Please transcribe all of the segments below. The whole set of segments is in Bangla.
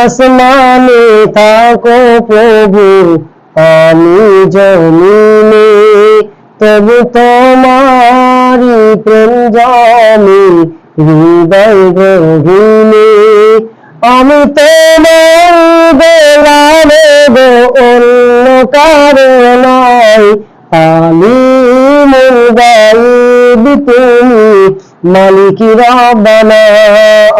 আসমানে থাকো প্রভু, আমি জমিনে, তবু তোমারি প্রেম জানি, হৃদয় গহিনে আমি তোমার গোলামে গো অন্য কারণাই আমি মুরগাইব তুমি। মালিক রাব্বানা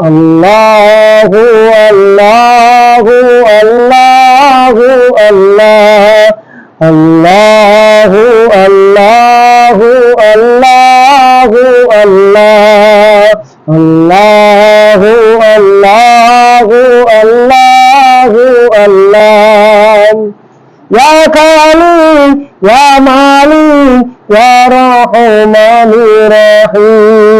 আল্লাহু আল্লাহু আল্লাহু, আল্লাহ, আল্লাহু আল্লাহু আল্লাহু, আল্লাহ, আল্লাহু আল্লাহু আল্লাহু। আল্লাহ ইয়া কালিম ইয়া মালিক ইয়া রহমান রহিম।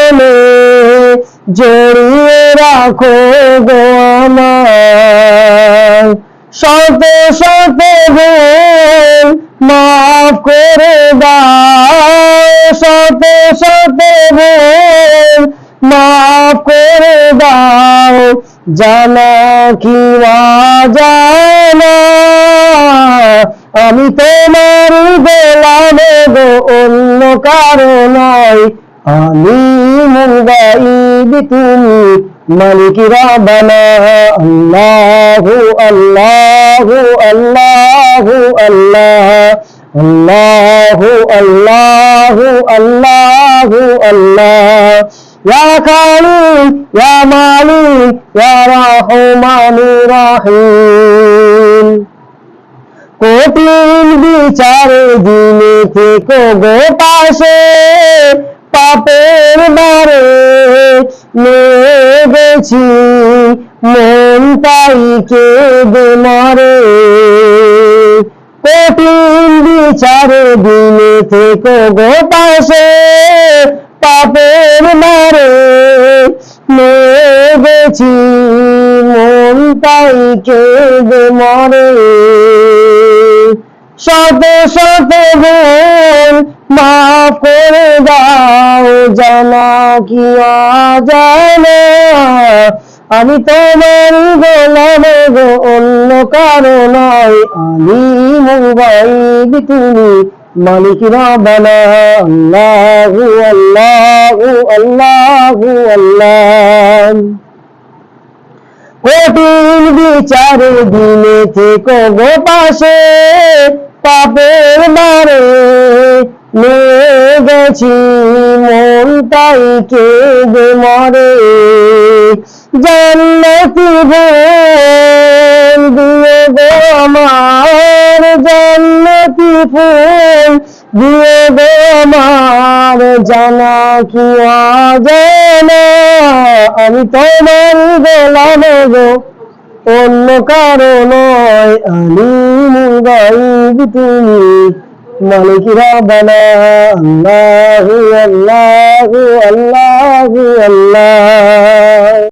জড়িয়ে রাখো গো আমার শত শত ভুল মাফ করে দাও। শত শত ভুল মাফ করে দাও। জানা কি জানা। আমি তোমার গোলাম গো, অন্য কারও নয়। আমি মুগাইব তুমি মালিক রাবানা আল্লাহু আল্লাহু আল্লাহু, আল্লাহ, আল্লাহু আল্লাহু আল্লাহু, আল্লাহ। ইয়া কালিম ইয়া মালিক, ইয়া রহমানুর রহিম। কঠিন বিচারে দিনে থেকে গো পাশে পাপের বারে গেছি মন তাই কেঁদে মরে। কঠিন বিচারে দিনে থেকে গো পাশে, পাপের মারে গেছি মন তাই কেঁদে মরে। শত শত মাফ করে দাও জানা কি জানা আমি তোমার গোলাম গো, অন্য কারও নয়। আমি মুবাইব তুমি মালিক রাবানা আল্লাহু আল্লাহু আল্লাহু, আল্লাহ। কঠিন বিচারে দিনে থেকে গো পাশে, পাপের মারে। গেছি মন তাই কেঁদে মরে। জান্নাতি ফুল দিয়ে গো আমার জান্নাতি ফুল দিয়ে গো আমার, জানা কি জানা আমি তোমার গোলাম গো, অন্য কারও নয়, আমি মুগাইব তুমি। মালিক রাবানা আল্লাহু আল্লাহু আল্লাহু আল্লাহ।